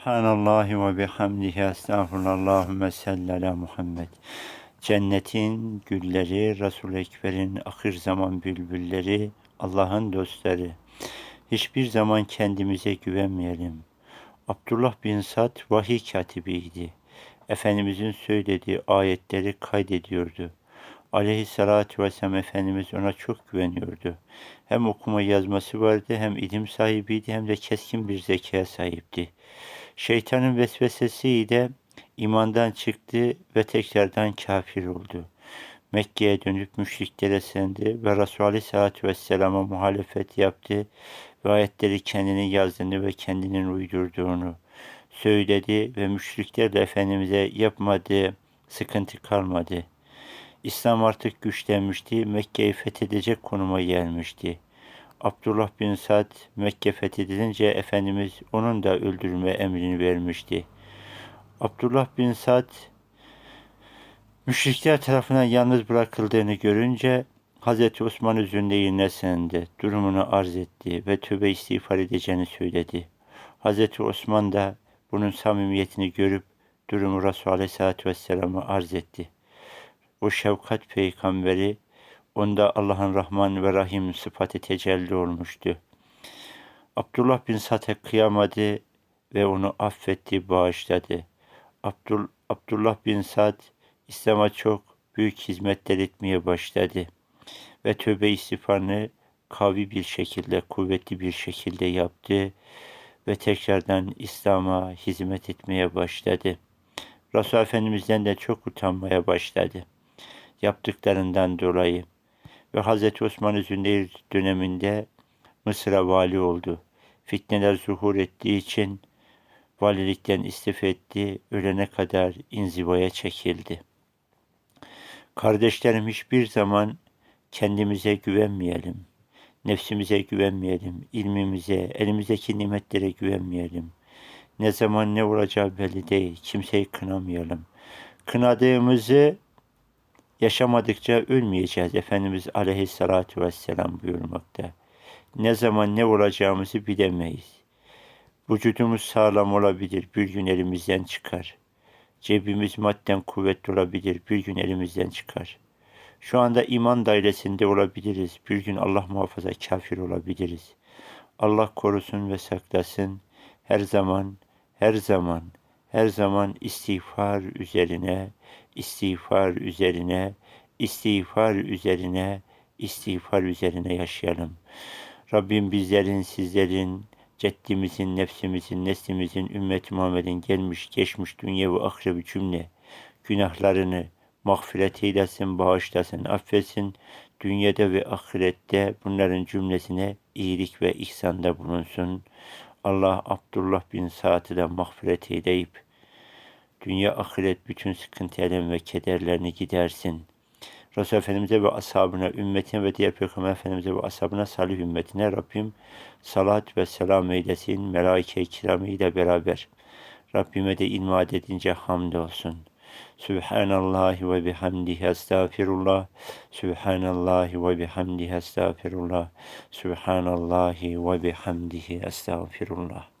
Subhanallahi ve bihamdihi estağfurullah. Allahümme salli ala Muhammed. Cennetin gülleri, Resul-i Ekber'in ahir zaman bülbülleri, Allah'ın dostları. Hiçbir zaman kendimize güvenmeyelim. Abdullah bin Sad vahiy katibiydi. Efendimizin söylediği ayetleri kaydediyordu. Aleyhissalatü vesselam Efendimiz ona çok güveniyordu. Hem okuma yazması vardı, hem ilim sahibiydi, hem de keskin bir zekaya sahipti. Şeytanın vesvesesiyle imandan çıktı ve tekrardan kafir oldu. Mekke'ye dönüp müşriklere sendi ve Resulü Aleyhisselatü Vesselam'a muhalefet yaptı ve ayetleri kendinin yazdığını ve kendinin uydurduğunu söyledi ve müşriklerle Efendimiz'e yapmadığı sıkıntı kalmadı. İslam artık güçlenmişti, Mekke'yi fethedecek konuma gelmişti. Abdullah bin Sad Mekke fethedilince Efendimiz onun da öldürülme emrini vermişti. Abdullah bin Sad müşrikler tarafından yalnız bırakıldığını görünce Hazreti Osman üzerinde sindi, durumunu arz etti ve tövbe istiğfar edeceğini söyledi. Hazreti Osman da bunun samimiyetini görüp durumu Resulü Aleyhisselatü Vesselam'a arz etti. O şefkat peygamberi Onda Allah'ın Rahman ve Rahim sıfatı tecelli olmuştu. Abdullah bin Sat'e kıyamadı ve onu affetti, bağışladı. Abdul, Abdullah bin Sad İslam'a çok büyük hizmetler etmeye başladı. Ve tövbe istiğfarını kavi bir şekilde, kuvvetli bir şekilde yaptı ve tekrardan İslam'a hizmet etmeye başladı. Resul Efendimiz'den de çok utanmaya başladı. Yaptıklarından dolayı ve Hz. Osman Zünneyr döneminde Mısır'a vali oldu. Fitneler zuhur ettiği için valilikten istifa etti, ölene kadar inzivaya çekildi. Kardeşlerim hiçbir zaman kendimize güvenmeyelim. Nefsimize güvenmeyelim, ilmimize, elimizdeki nimetlere güvenmeyelim. Ne zaman ne olacağı belli değil, kimseyi kınamayalım. Kınadığımızı Yaşamadıkça ölmeyeceğiz. Efendimiz aleyhissalatu vesselam buyurmakta. Ne zaman ne olacağımızı bilemeyiz. Vücudumuz sağlam olabilir, bir gün elimizden çıkar. Cebimiz madden kuvvetli olabilir, bir gün elimizden çıkar. Şu anda iman dairesinde olabiliriz, bir gün Allah muhafaza kafir olabiliriz. Allah korusun ve saklasın. Her zaman, her zaman, her zaman istiğfar üzerine, istiğfar üzerine, istiğfar üzerine, istiğfar üzerine yaşayalım. Rabbim bizlerin, sizlerin, ceddimizin, nefsimizin, neslimizin, ümmet Muhammed'in gelmiş, geçmiş dünya ve ahire cümle günahlarını mağfiret eylesin, bağışlasın, affetsin. Dünyada ve ahirette bunların cümlesine iyilik ve ihsanda bulunsun. Allah Abdullah bin Sa'd'ı da mağfiret eyleyip dünya ahiret bütün sıkıntı, elem ve kederlerini gidersin. Resul Efendimiz'e ve ashabına, ümmetine ve diğer Peygamber Efendimiz'e ve ashabına, salih ümmetine Rabbim salat ve selam eylesin, melaike-i kiramıyla beraber. Rabbime de ilmat edince hamd olsun. Subhanallahi ve bihamdihi estağfirullah. Subhanallahi ve bihamdihi estağfirullah. Subhanallahi ve bihamdihi estağfirullah.